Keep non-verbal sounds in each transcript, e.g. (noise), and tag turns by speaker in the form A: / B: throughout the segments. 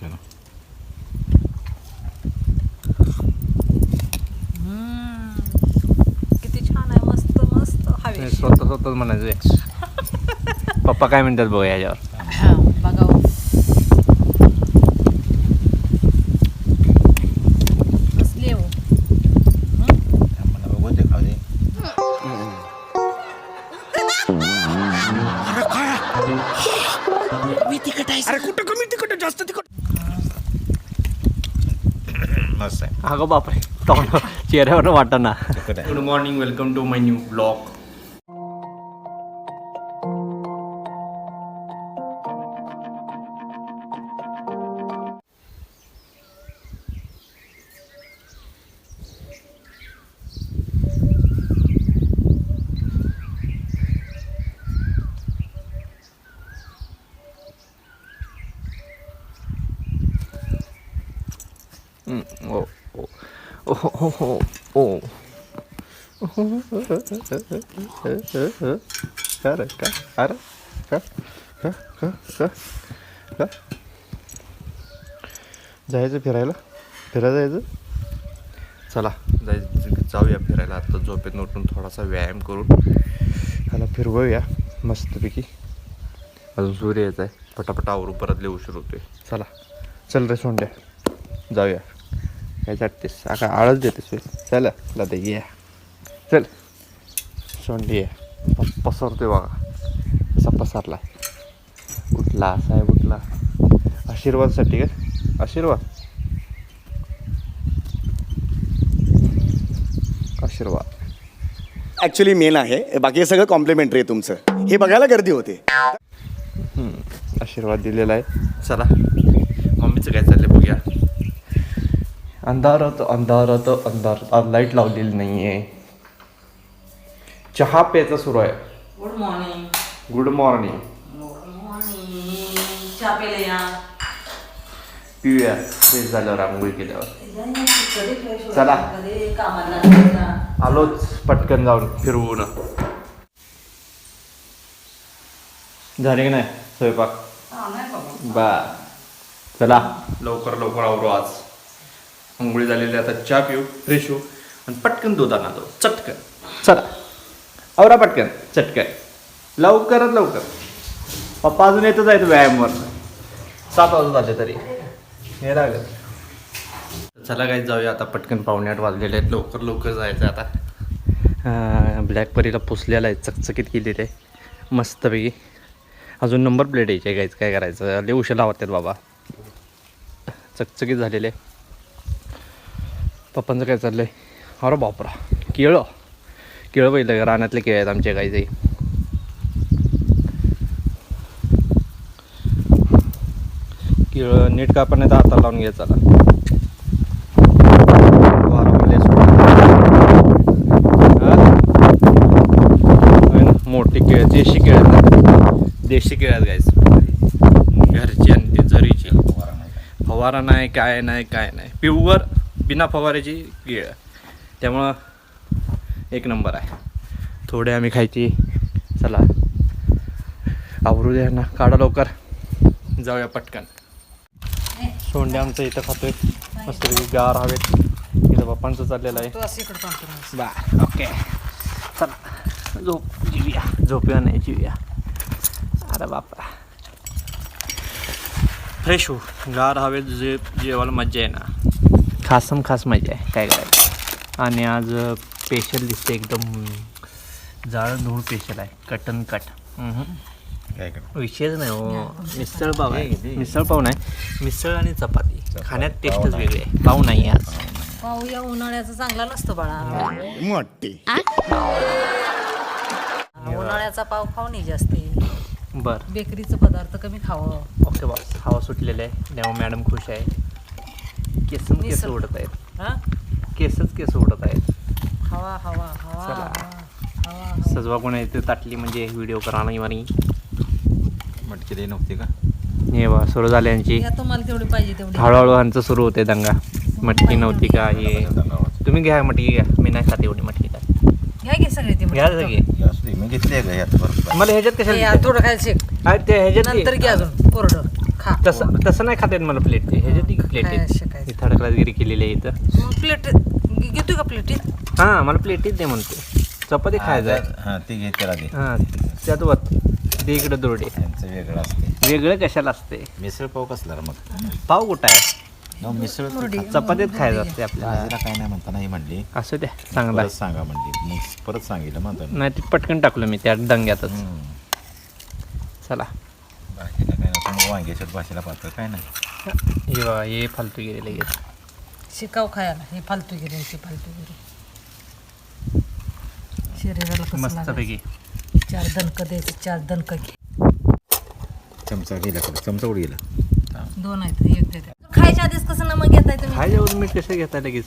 A: चला
B: किती छान आहे मस्त मस्त हवे
C: स्वतः स्वतःच म्हणायचं पप्पा काय म्हणतात बघा याच्यावर
B: बघा कसली हो
A: मला बघू दे खाऊ दे मस्त आहे.
C: अगं बापरे. तोंड चेहऱ्यावर
A: आहे
C: good morning welcome to my new blog ओ ओ ओ ओ ओ ओ अरे का अरे का का का का का जायचं फिरायला? फिरायला जायचं? चला. जायचं जाऊया फिरायला. आता झोपेत उठून थोडासा व्यायाम करून. ह्याला फिरवूया मस्तपैकी. अजून सूर्य यायचा आहे. पटापटा आवरू परत लय उशीर होतोय. चला. चल रे सोंड्या. जाऊया. काय चाटतेस आका आळस देतेस. चल दादा ये. चल. सोंडी आहे. प- पसरतोय बघा. कसा पसरला कुठला साहेब कुठला? आशीर्वादसाठी काय आशीर्वाद. आशीर्वाद.
D: ॲक्च्युली मेन आहे. बाकी हे सगळं कॉम्प्लिमेंटरी आहे तुमचं. हे बघायला गर्दी होते.
C: आशीर्वाद दिलेला आहे. चला. मम्मीचं काय चाललंय बघूया. अंधारात अंधारात अंधारात. लाइट लावलेली नाही आहे चहा प्यायचा सुरू आहे.
B: गुड मॉर्निंग
C: गुड मॉर्निंग
B: चहा
C: पिऊया. फ्रेश झाल्यावर आंघोळी केल्यावर. चला. आलोच पटकन जाऊन फिरवून. झाले की नाही? स्वयंपाक. बा. चला. लवकर लवकर आवरो आज. आंघोळी झालेली आता चहा पिऊ फ्रेश होऊ आणि पटकन दूध आणा दो चटकन. चला. आवरा पटकन. चटकन. लवकरात लवकर. पप्पा अजून येतच आहेत व्यायामवर. सात वाजत झाले तरी. हे लागत चला काय जाऊया आता पटकन पावणे आठ वाजलेले आहेत. लवकर लवकर जायचं आहे आता ब्लॅक परीला पुसलेला आहे चकचकीत केलेलं आहे मस्तपैकी. अजून नंबर प्लेट यायची आहे गायचं काय करायचं? लय उशीर लावतात बाबा. चकचकीत झालेले. पप्पांचं काय चाललंय अरे बापरा. केळं. केळं पहिलं रानातले केळ आहेत आमच्या गाईचे. केळं नीट कापड तर हातात लावून घ्यायचा चला. मोठी केळ देशी केळ देशी केळ आहेत घरची आणि ती झरीची फवारा नाही. काय नाही काय नाही. प्युअर बिना फवाऱ्याची गिळ त्यामुळं एक नंबर आहे. थोडे आम्ही खायची चला. आवरू द्या ना काढा लवकर. जाऊया पटकन. सोंडे आमचं इथं खातोय. मस्त गार हवेत. इथं पप्पांचं चाललेलं आहे. बा ओके. चला झोप जिव्या. झोपूया नाही जिव्या. अरे बापा फ्रेश हो. गार हवेत जे जेवायला मज्जा आहे ना खासम खास मजा आहे. काय करायचं आणि आज स्पेशल दिसते एकदम जाळं धूळ स्पेशल आहे. कटन कट.
A: काय
C: विषयच नाही हो. मिसळ पाव आहे. मिसळ पाव नाही. मिसळ आणि चपाती. खाण्यात टेस्टच वेगळी आहे. पाव नाही आज.
B: पाहू या उन्हाळ्याचा चांगला नसतो बाळा.
D: मोठी.
B: उन्हाळ्याचा पाव खाऊ नाही जास्ती.
C: बरं.
B: बेकरीचं पदार्थ कमी खावं.
C: Okay boss. हवा सुटलेला आहे. तेव्हा मॅडम खुश आहे. केसच केस
B: मिसळ.
C: उडत आहेत.
B: हा?
C: केसच केस उडत आहेत.
B: हवा हवा हवा
C: चला.
B: हवा हवा हवा.
C: सजवा कोण येते ताटली म्हणजे व्हिडिओ करा नाही मारी
A: मटकी दे नव्हती का?
C: हे बा सुरू झाले यांची.
B: तुम्हाला तेवढी पाहिजे तेवढी.
C: हळूहळू ह्यांचं सुरू होते दंगा. मटकी नव्हती का हे? तुम्ही घ्या मटकी घ्या. मी नाही खाते एवढी मटकी काय
B: घ्या घे सगळी ती
C: घ्या सगळी.
A: मी घेतली आहे का यात बरोबर
C: मला ह्याच्यात
B: हे,
C: कशाला
B: थोडं
C: आहे ते ह्याच्यात
B: नंतर
C: घे.
B: घ्या अजून. कोरडं. खा.
C: तसं तसं नाही खाता येत मला प्लेट ते. ह्याच्यात ती प्लेट आहे? थर्ड क्लासगिरी केलेली आहे इथं.
B: प्लेट घेतोय का प्लेटीत
C: हां मला प्लेटीत दे म्हणते. चपाती खायचं आहे.
A: हा ती घे त्याला दे.
C: हां त्यात वत. दे इकडं दोरडे.
A: त्यांचं वेगळं असते.
C: वेगळं कशाला असते?
A: मिसळ पाव कसला रे मग?
C: पाव कुठं आहे?
A: न मिसळ तू खा.
C: चपातीत खायचं असते आपल्याला.
A: भाजीला काय नाही म्हणता नाही म्हणली.
C: असू द्या चांगला
A: परत सांगा म्हणली. मग परत सांगितलं म्हणतो. मी.
C: नाही ती पटकन टाकलं मी त्या दंग्यातच
A: हम्म.
C: चला.
A: भाजीला मग वांग्याच्या भाजीला पात्र काय नाही.
C: हे बघा हे फालतू गेले लगेच
B: शिकाव खायला. हे फालतू गिरी ते फालतू गिरी शरीराला कसं
C: मस्तपैकी?
B: चार दणकं द्यायचं चार दणकं घे.
A: चमचा गेला का? चमचा उडी गेला?
B: दोन आहेत एक देते खायच्या आधीच कसं नमक घेताय तुम्ही?
C: खायच्यावर मीठ कसं घेताय लगेच?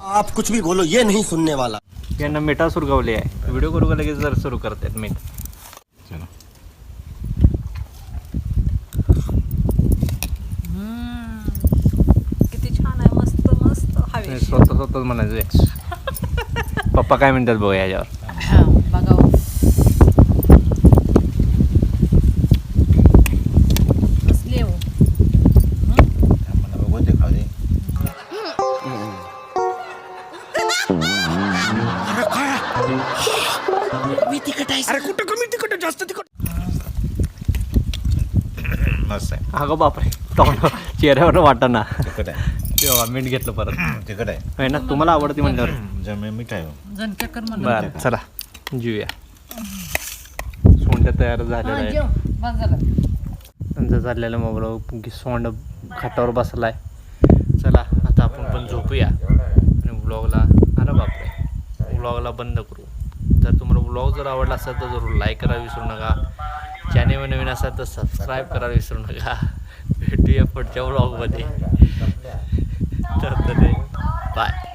E: आप कुछ भी बोलो ये नहीं सुनने वाला.
C: यांना मिठा सुरगावले आहे. व्हिडिओ करू का लगेच? जर सुरू करतात मीठ.
A: चलो
B: हम्म. किती छान आहे मस्त मस्त हवे
C: स्वतः स्वतःच म्हणायचं. (laughs) पप्पा काय म्हणतात बघा याच्यावर.
B: बघा कसली आहे हो?
A: मला बघू दे खाऊ दे मस्त आहे
C: अगं बापरे तोंड चेहऱ्यावर वाटा ना तेव्हा मीठ घेतलं परत.
A: तिखट आहे.
C: ना? तुम्हाला आवडते म्हणल्यावर.
A: जमे मीठ आहे. हो.
B: कर म्हणलं
C: बरं चला जेऊया सोंड तयार झालेलं
B: हा,
C: आहे.
B: जेव. बस झालं.
C: त्यांचं चाललेलं मोबाईल सोंड खाटावर बसलाय. चला आता आपण पण झोपूया. आणि व्लॉगला अरे बापरे. व्लॉगला बंद करू. जर तुम्हाला व्लॉग जर आवडला असेल तर जरूर लाईक करायला विसरू नका. चॅनेल नवीन असाल तर सबस्क्राईब करायला विसरू नका. भेटूया पुढच्या the. Bye.